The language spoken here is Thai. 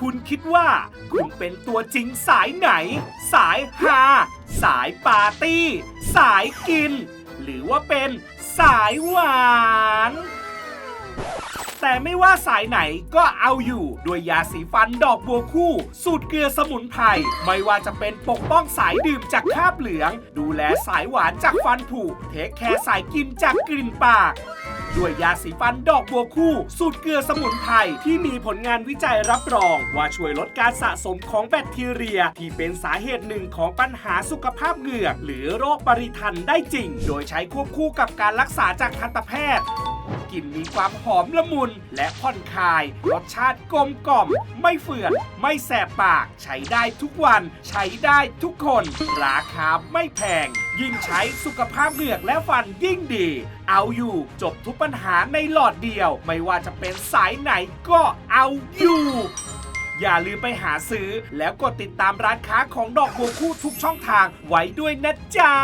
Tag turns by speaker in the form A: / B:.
A: คุณคิดว่า คุณเป็นตัวจริงสายไหน สายฮาสายปาร์ตี้ สายกิน หรือว่าเป็นสายหวานแต่ไม่ว่าสายไหนก็เอาอยู่ด้วยยาสีฟันดอกบัวคู่ สูตรเกลือสมุนไพรไม่ว่าจะเป็นปกป้องสายดื่มจากคราบเหลือง ดูแลสายหวานจากฟันผุเทคแคร์สายกินจากกลิ่นปาก ด้วยยาสีฟันดอกบัวคู่ สูตรเกลือสมุนไพรที่มีผลงานวิจัยรับรอง ว่าช่วยลดการสะสมของแบคทีเรีย ที่เป็นสาเหตุหนึ่งของปัญหาสุขภาพเหงือก หรือโรคปริทันได้จริง โดยใช้ควบคู่กับการรักษาจากทันตแพทย์ กลิ่นมีความหอมละมุนและผ่อนคลาย รสชาติกลมกล่อม ไม่เฝื่อน ไม่แสบปาก ใช้ได้ทุกวัน ใช้ได้ทุกคน ราคาไม่แพง ยิ่งใช้สุขภาพเหงือกและฟันยิ่งดี เอาอยู่จบทุกปัญหาในหลอดเดียว ไม่ว่าจะเป็นสายไหนก็เอาอยู่อย่าลืมไปหาซื้อ แล้วกดติดตามร้านค้าของดอกบัวคู่ทุกช่องทางไว้ด้วยนะจ๊ะ